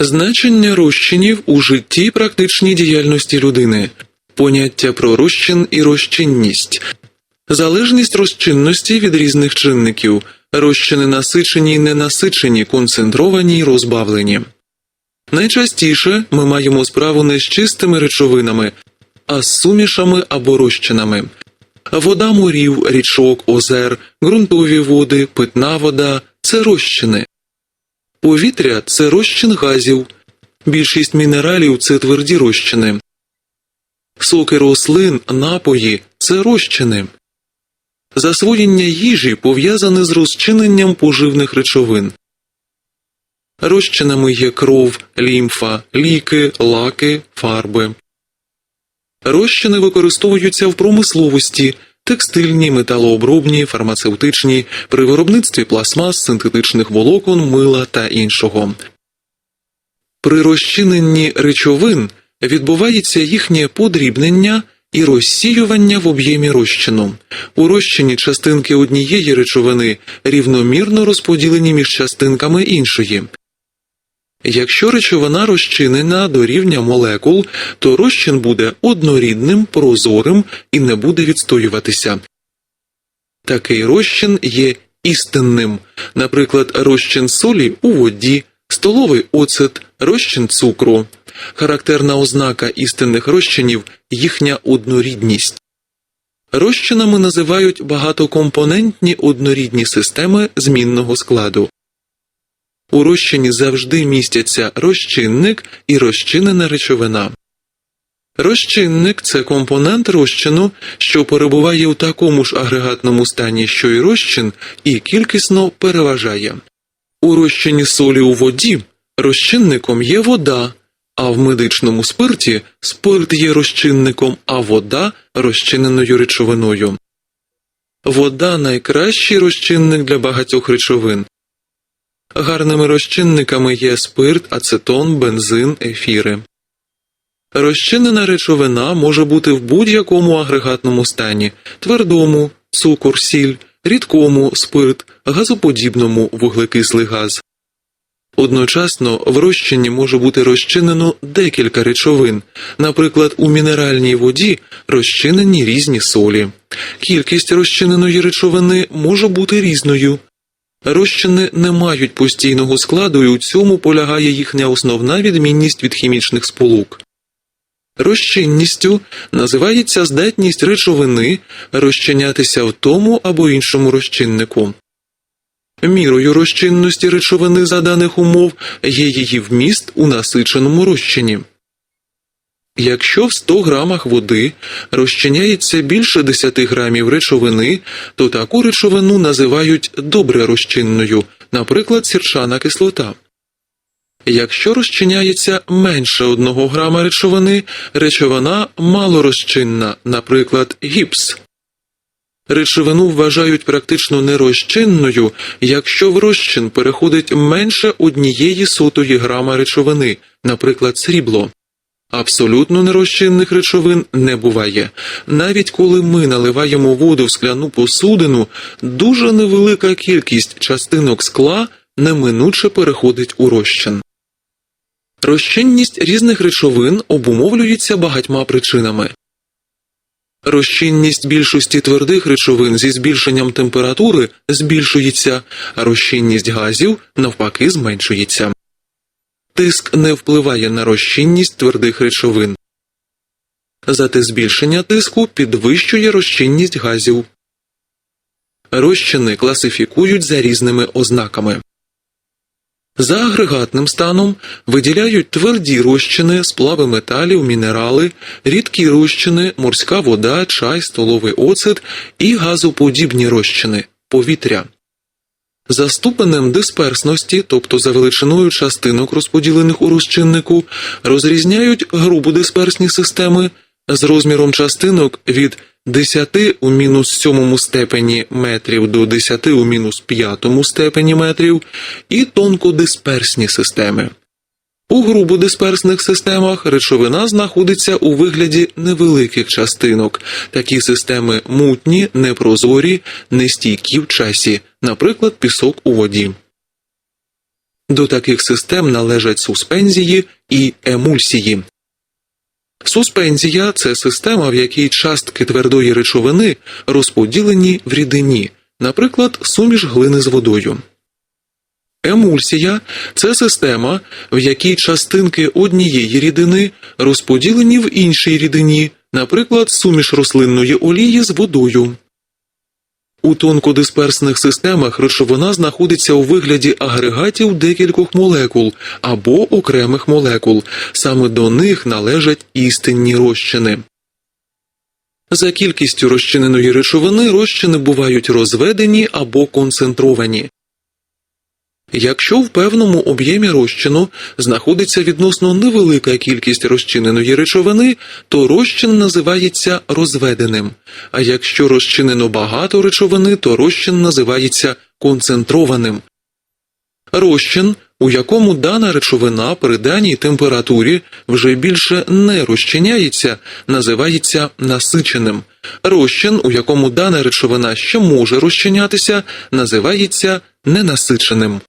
Значення розчинів у житті практичній діяльності людини, поняття про розчин і розчинність, залежність розчинності від різних чинників, розчини насичені ненасичені, концентровані й розбавлені. Найчастіше ми маємо справу не з чистими речовинами, а з сумішами або розчинами. Вода морів, річок, озер, ґрунтові води, питна вода це розчини. Повітря це розчин газів. Більшість мінералів це тверді розчини. Соки рослин, напої це розчини. Засвоєння їжі пов'язане з розчиненням поживних речовин. Розчинами є кров, лімфа, ліки, лаки, фарби. Розчини використовуються в промисловості, текстильні, металообробні, фармацевтичні, при виробництві пластмас, синтетичних волокон, мила та іншого. При розчиненні речовин відбувається їхнє подрібнення і розсіювання в об'ємі розчину. У розчині частинки однієї речовини рівномірно розподілені між частинками іншої. Якщо речовина розчинена до рівня молекул, то розчин буде однорідним, прозорим і не буде відстоюватися. Такий розчин є істинним, наприклад, розчин солі у воді, столовий оцет, розчин цукру. Характерна ознака істинних розчинів їхня однорідність. Розчинами називають багатокомпонентні однорідні системи змінного складу. У розчині завжди містяться розчинник і розчинена речовина. Розчинник це компонент розчину, що перебуває у такому ж агрегатному стані, що й розчин, і кількісно переважає. У розчині солі у воді розчинником є вода, а в медичному спирті спирт є розчинником, а вода розчиненою речовиною. Вода найкращий розчинник для багатьох речовин. Гарними розчинниками є спирт, ацетон, бензин, ефіри. Розчинена речовина може бути в будь-якому агрегатному стані твердому, цукор, сіль, рідкому, спирт, газоподібному вуглекислий газ. Одночасно в розчині може бути розчинено декілька речовин, наприклад, у мінеральній воді розчинені різні солі. Кількість розчиненої речовини може бути різною. Розчини не мають постійного складу, і у цьому полягає їхня основна відмінність від хімічних сполук. Розчинністю називається здатність речовини розчинятися в тому або іншому розчиннику. Мірою розчинності речовини за даних умов є її вміст у насиченому розчині. Якщо в 100 грамах води розчиняється більше 10 грамів речовини, то таку речовину називають добре розчинною, наприклад, сірчана кислота. Якщо розчиняється менше 1 грама речовини, речовина малорозчинна, наприклад, гіпс. Речовину вважають практично нерозчинною, якщо в розчин переходить менше однієї сотої грама речовини, наприклад, срібло. Абсолютно нерозчинних речовин не буває. Навіть коли ми наливаємо воду в скляну посудину, дуже невелика кількість частинок скла неминуче переходить у розчин. Розчинність різних речовин обумовлюється багатьма причинами. Розчинність більшості твердих речовин зі збільшенням температури збільшується, а розчинність газів навпаки зменшується. Тиск не впливає на розчинність твердих речовин. Зате збільшення тиску підвищує розчинність газів. Розчини класифікують за різними ознаками. За агрегатним станом виділяють тверді розчини, сплави металів, мінерали, рідкі розчини, морська вода, чай, столовий оцет і газоподібні розчини повітря. За ступенем дисперсності, тобто за величиною частинок, розподілених у розчиннику, розрізняють грубодисперсні системи з розміром частинок від 10 у мінус сьомому степені метрів до 10 у мінус п'ятому степені метрів і тонкодисперсні системи. У грубодисперсних системах речовина знаходиться у вигляді невеликих частинок. Такі системи мутні, непрозорі, нестійкі в часі, наприклад, пісок у воді. До таких систем належать суспензії і емульсії. Суспензія це система, в якій частки твердої речовини розподілені в рідині, наприклад, суміш глини з водою. Емульсія це система, в якій частинки однієї рідини розподілені в іншій рідині, наприклад, суміш рослинної олії з водою. У тонкодисперсних системах речовина знаходиться у вигляді агрегатів декількох молекул або окремих молекул. Саме до них належать істинні розчини. За кількістю розчиненої речовини розчини бувають розведені або концентровані. Якщо в певному об'ємі розчину знаходиться відносно невелика кількість розчиненої речовини, то розчин називається розведеним. А якщо розчинено багато речовини, то розчин називається концентрованим. Розчин, у якому дана речовина при даній температурі вже більше не розчиняється, називається насиченим. Розчин, у якому дана речовина ще може розчинятися, називається ненасиченим.